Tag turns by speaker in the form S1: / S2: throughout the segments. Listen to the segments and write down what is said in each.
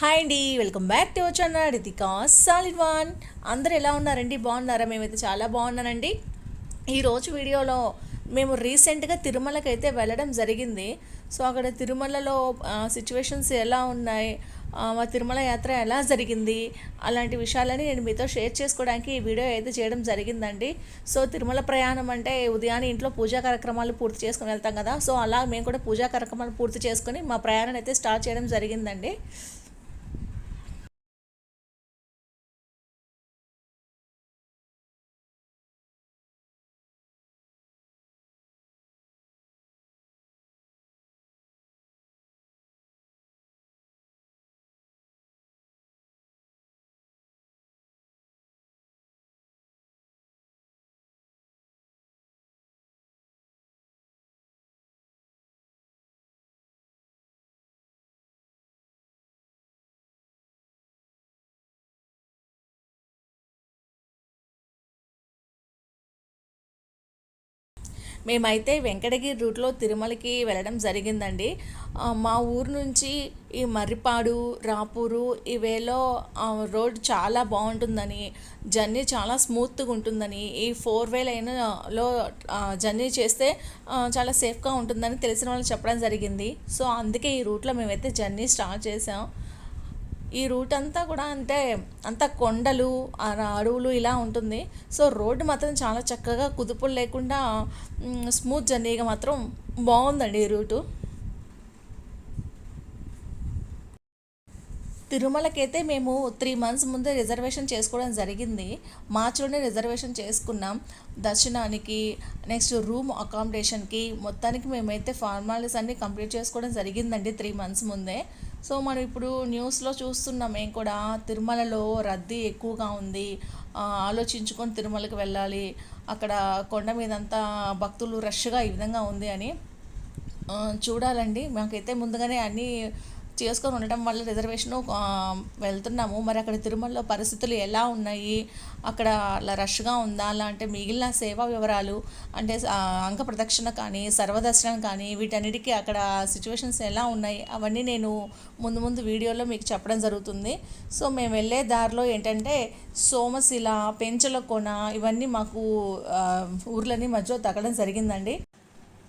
S1: Hi అండి welcome back to channel Ritika solid one అందరు ఎలా ఉన్నారండి? బాగున్నారా? మేమైతే చాలా బాగున్నానండి. ఈరోజు వీడియోలో మేము రీసెంట్గా తిరుమలకి అయితే వెళ్ళడం జరిగింది. సో అక్కడ తిరుమలలో సిచ్యువేషన్స్ ఎలా ఉన్నాయి? మా తిరుమల యాత్ర ఎలా జరిగింది? అలాంటి విషయాలని నేను మీతో షేర్ చేసుకోవడానికి ఈ వీడియో అయితే చేయడం జరిగిందండి. సో తిరుమల ప్రయాణం అంటే ఉదయాన్నే ఇంట్లో పూజా కార్యక్రమాలు పూర్తి చేసుకుని వెళ్తాం కదా. సో అలా మేము కూడా పూజా కార్యక్రమాలు పూర్తి చేసుకొని మా ప్రయాణం అయితే స్టార్ట్ చేయడం జరిగిందండి. మేమైతే వెంకటగిరి రూట్లో తిరుమలకి వెళ్ళడం జరిగిందండి. మా ఊరు నుంచి ఈ మర్రిపాడు రాపూరు ఈ వేలో రోడ్ చాలా బాగుంటుందని జర్నీ చాలా స్మూత్గా ఉంటుందని ఈ ఫోర్ వే లైన్లో జర్నీ చేస్తే చాలా సేఫ్గా ఉంటుందని తెలిసిన వాళ్ళు చెప్పడం జరిగింది. సో అందుకే ఈ రూట్లో మేమైతే జర్నీ స్టార్ట్ చేసాం. ఈ రూట్ అంతా కూడా అంటే అంతా కొండలు అడవులు ఇలా ఉంటుంది. సో రోడ్డు మాత్రం చాలా చక్కగా కుదుపులు లేకుండా స్మూత్ జర్నీగా మాత్రం బాగుందండి ఈ రూటు. తిరుమలకైతే మేము త్రీ మంత్స్ ముందే రిజర్వేషన్ చేసుకోవడం జరిగింది. మార్చిలోనే రిజర్వేషన్ చేసుకున్నాం. దర్శనానికి నెక్స్ట్ రూమ్ అకామిడేషన్కి మొత్తానికి మేమైతే ఫార్మాలిటీస్ అన్నీ కంప్లీట్ చేసుకోవడం జరిగిందండి త్రీ మంత్స్ ముందే. సో మనం ఇప్పుడు న్యూస్లో చూస్తున్నాం మేము కూడా తిరుమలలో రద్దీ ఎక్కువగా ఉంది. ఆలోచించుకొని తిరుమలకి వెళ్ళాలి. అక్కడ కొండ మీదంతా భక్తులు రష్గా ఈ విధంగా ఉంది అని చూడాలండి. మాకైతే ముందుగానే అన్నీ చేసుకొని ఉండటం వల్ల రిజర్వేషన్ వెళ్తున్నాము. మరి అక్కడ తిరుమలలో పరిస్థితులు ఎలా ఉన్నాయి? అక్కడ అలా రష్గా ఉందా? అలా అంటే మిగిలిన సేవా వివరాలు అంటే అంక ప్రదక్షిణ కానీ సర్వదర్శనం కానీ వీటన్నిటికీ అక్కడ సిచ్యువేషన్స్ ఎలా ఉన్నాయి? అవన్నీ నేను ముందు ముందు వీడియోలో మీకు చెప్పడం జరుగుతుంది. సో మేము వెళ్ళే దారిలో ఏంటంటే సోమశిల పెంచల కొన ఇవన్నీ మాకు ఊర్లని మధ్యలో తగ్గడం జరిగిందండి.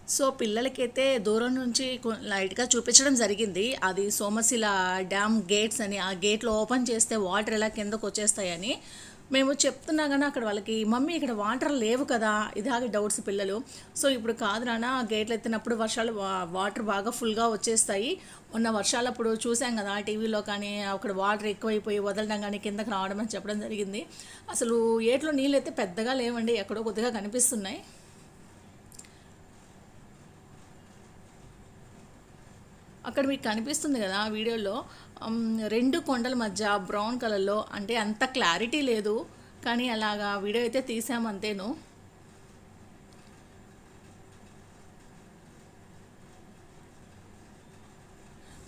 S1: సో పిల్లలకైతే దూరం నుంచి కొ- లైట్గా చూపించడం జరిగింది. అది సోమశిల డ్యామ్ గేట్స్ అని ఆ గేట్లు ఓపెన్ చేస్తే వాటర్ ఎలా కిందకు వచ్చేస్తాయని. మేము చెప్తున్నా కానీ అక్కడ వాళ్ళకి మమ్మీ ఇక్కడ వాటర్ లేవు కదా ఇదాగ డౌట్స్ పిల్లలు. సో ఇప్పుడు కాదు నాన్న గేట్లు ఎత్తినప్పుడు వర్షాలు వాటర్ బాగా ఫుల్గా వచ్చేస్తాయి. మొన్న వర్షాలప్పుడు చూసాం కదా టీవీలో కానీ అక్కడ వాటర్ ఎక్కువైపోయి వదలడం కానీ కిందకి రావడం అని చెప్పడం జరిగింది. అసలు ఏట్లో నీళ్ళు అయితే పెద్దగా లేవండి ఎక్కడో కొద్దిగా కనిపిస్తున్నాయి. అక్కడ మీకు కనిపిస్తుంది కదా ఆ వీడియోలో రెండు కొండల మధ్య బ్రౌన్ కలర్లో అంటే అంత క్లారిటీ లేదు కానీ అలాగా వీడియో అయితే తీసాము అంతేను.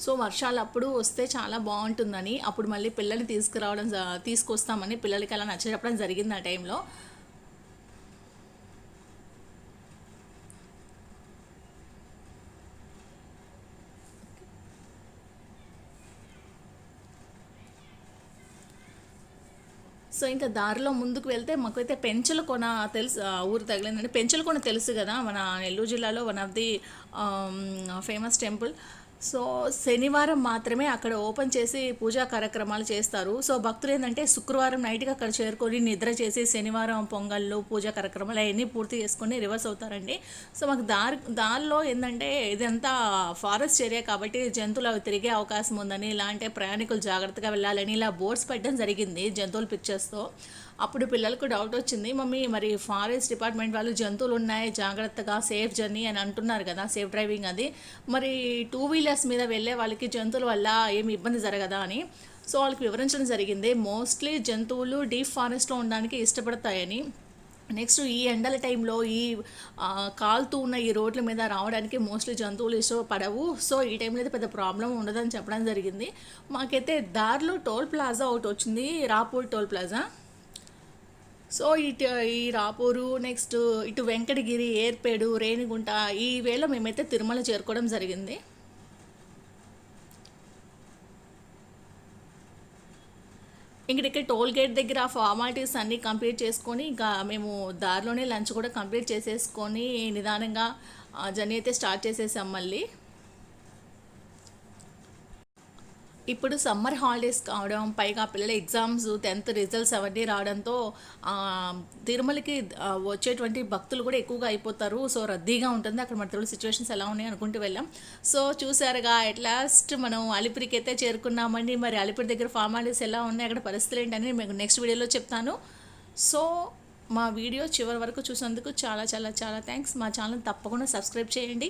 S1: సో వర్షాలు అప్పుడు వస్తే చాలా బాగుంటుందని అప్పుడు మళ్ళీ పిల్లల్ని తీసుకురావడం తీసుకొస్తామని పిల్లలకి అలా నచ్చ చెప్పడం జరిగింది ఆ టైంలో. సో ఇంకా దారిలో ముందుకు వెళ్తే మాకైతే పెంచల కొన తెలుసు ఊరు తగిలిందండి పెంచల కొన తెలుసు కదా మన నెల్లూరు జిల్లాలో one of the famous temple. So శనివారం మాత్రమే అక్కడ ఓపెన్ చేసి పూజా కార్యక్రమాలు చేస్తారు. సో భక్తులు ఏంటంటే శుక్రవారం నైట్కి అక్కడ చేరుకొని నిద్ర చేసి శనివారం పొంగళ్ళు పూజా కార్యక్రమాలు అవన్నీ పూర్తి చేసుకొని రివర్స్ అవుతారండి. సో మాకు దారి దారిలో ఏంటంటే ఇదంతా ఫారెస్ట్ ఏరియా కాబట్టి జంతువులు అవి తిరిగే అవకాశం ఉందని ఇలా అంటే ప్రయాణికులు జాగ్రత్తగా వెళ్ళాలని ఇలా బోర్డ్స్ పెట్టడం జరిగింది జంతువుల పిక్చర్స్తో అప్పుడు పిల్లలకు డౌట్ వచ్చింది. మమ్మీ మరి ఫారెస్ట్ డిపార్ట్మెంట్ వాళ్ళు జంతువులు ఉన్నాయి జాగ్రత్తగా సేఫ్ జర్నీ అని అంటున్నారు కదా సేఫ్ డ్రైవింగ్ అది. మరి టూ వీలర్స్ మీద వెళ్ళే వాళ్ళకి జంతువుల వల్ల ఏమి ఇబ్బంది జరగదా అని. సో వాళ్ళకి వివరించడం జరిగింది. మోస్ట్లీ జంతువులు డీప్ ఫారెస్ట్లో ఉండడానికి ఇష్టపడతాయని. నెక్స్ట్ ఈ ఎండల టైంలో ఈ కాలుతూ ఉన్న ఈ రోడ్ల మీద రావడానికి మోస్ట్లీ జంతువులు ఇష్టపడవు. సో ఈ టైంలో అయితే పెద్ద ప్రాబ్లం ఉండదని చెప్పడం జరిగింది. మాకైతే దారిలో టోల్ ప్లాజా ఒకటి వచ్చింది. Rapur toll plaza. సో ఇటు ఈ రాపూరు నెక్స్ట్ ఇటు వెంకటగిరి ఏర్పేడు రేణిగుంట ఈ వేళ మేమైతే తిరుమల చేరుకోవడం జరిగింది. ఇక్కడ టోల్ గేట్ దగ్గర ఫార్మాలిటీస్ అన్నీ కంప్లీట్ చేసుకొని ఇంకా మేము దారిలోనే లంచ్ కూడా కంప్లీట్ చేసేసుకొని నిదానంగా జర్నీ అయితే స్టార్ట్ చేసేసాం మళ్ళీ. ఇప్పుడు సమ్మర్ హాలిడేస్ కావడం పైగా పిల్లల ఎగ్జామ్స్ టెన్త్ రిజల్ట్స్ అవన్నీ రావడంతో తిరుమలకి వచ్చేటువంటి భక్తులు కూడా ఎక్కువగా అయిపోతారు. సో రద్దీగా ఉంటుంది. అక్కడ మన తెలుగు సిచ్యువేషన్స్ ఎలా ఉన్నాయి అనుకుంటూ వెళ్ళాం. సో చూసారుగా ఎట్ లాస్ట్ మనం అలిపిరికి అయితే చేరుకున్నామండి. మరి అలిపిరి దగ్గర ఫార్మాలిటీస్ ఎలా ఉన్నాయి అక్కడ పరిస్థితులు ఏంటని మీకు నెక్స్ట్ వీడియోలో చెప్తాను. సో మా వీడియో చివరి వరకు చూసినందుకు చాలా చాలా చాలా థ్యాంక్స్ మా ఛానల్ తప్పకుండా సబ్స్క్రైబ్ చేయండి.